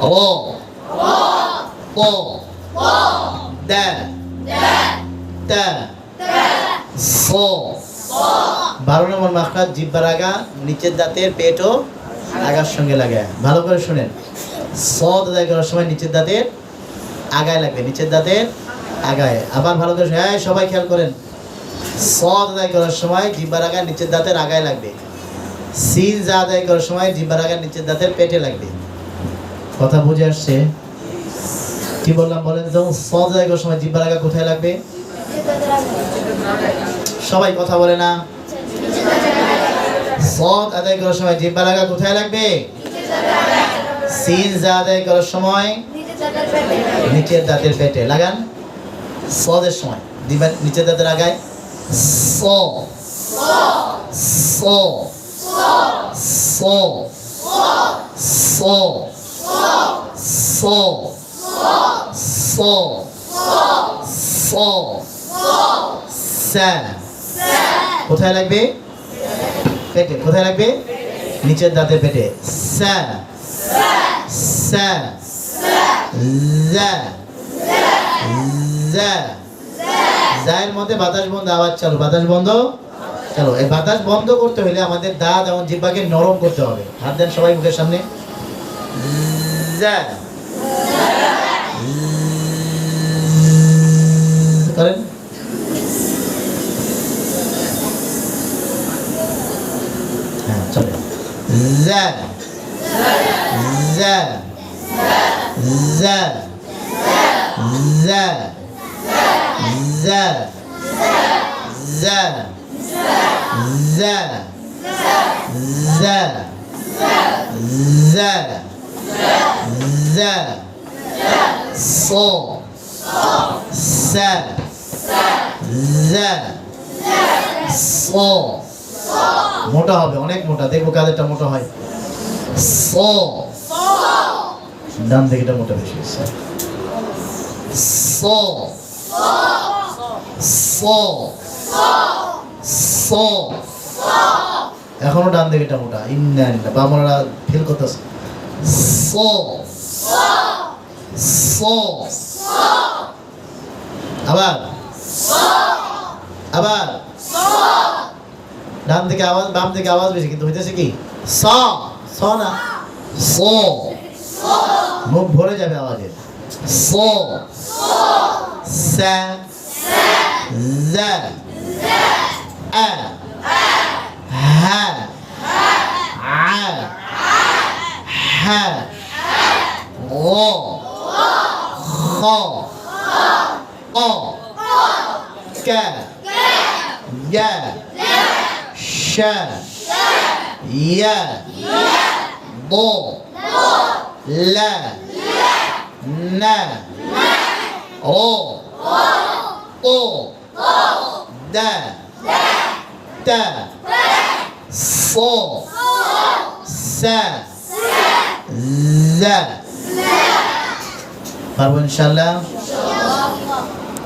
ও। ও। দা তা। সো। বারো নম্বর মাখরাজ জিব্বার আগা নিচের দাঁতের পেটও আগার সঙ্গে লাগে। ভালো করে শুনেন। সদ আদায় করার সময় নিচের দাঁতের আগায় লাগবে নিচের দাঁতের আগায়। আবার ভালো করে হ্যাঁ সবাই খেয়াল করেন। সদ আদায় করার সময় জিব্বার আগা নিচের দাঁতের আগায় লাগবে। সিন যা আদায় করার সময় জিব্বার আগা নিচের দাঁতের পেটে লাগবে। কথা বুঝে আসছে। কি বললাম বলেন তো? সদ করার সময় জিব্বার আগা কোথায় লাগবে? সবাই কথা বলে না। সদ আদায় করার সময় জিব্বা লাগা কোথায় লাগবে? সিন যা আদায় করার সময় নিচের দাঁতের পেটে লাগান। সদের সময় দিবা নিচের দাঁতের আগায়। স স স স স স স কোথায় লাগবে? পেটে। কোথায় লাগবে? নিচের দাঁতের পেটে। স্যা। স্যা। জায়ের মধ্যে বাতাস বন্ধ, আওয়াজ চালু। বাতাস বন্ধ? চলো। এই বাতাস বন্ধ করতে হলে আমাদের দাঁত এবং জিব্বাকে নরম করতে হবে। হাত দেন সবাই মুখের সামনে। করেন হ্যাঁ চলে। জা জা জা জা জা জা زال زال زال যা সো সা যা সো মোটা হবে, অনেক মোটা। দেখব কাদেরটা মোটা হয়। সো ডান দিকেটা মোটা বেশি সো সো সো। এখনও ডান দিকেটা মোটা। ইন্না বামরা ফিল করতেছে। সো সো আবার আবার ডান দিকে আওয়াজ বাম দিকে আওয়াজ বেশি কিন্তু হইতেছে কি? স স না সো মুখ ভরে যাবে আওয়াজে। সো সা যা আ Mall. Mall. Ga. Ya. Sha. Ya. Bo. La. Na. O. O. Da. Da. So. Sa. Za. পারবো ইনশাল্লাহ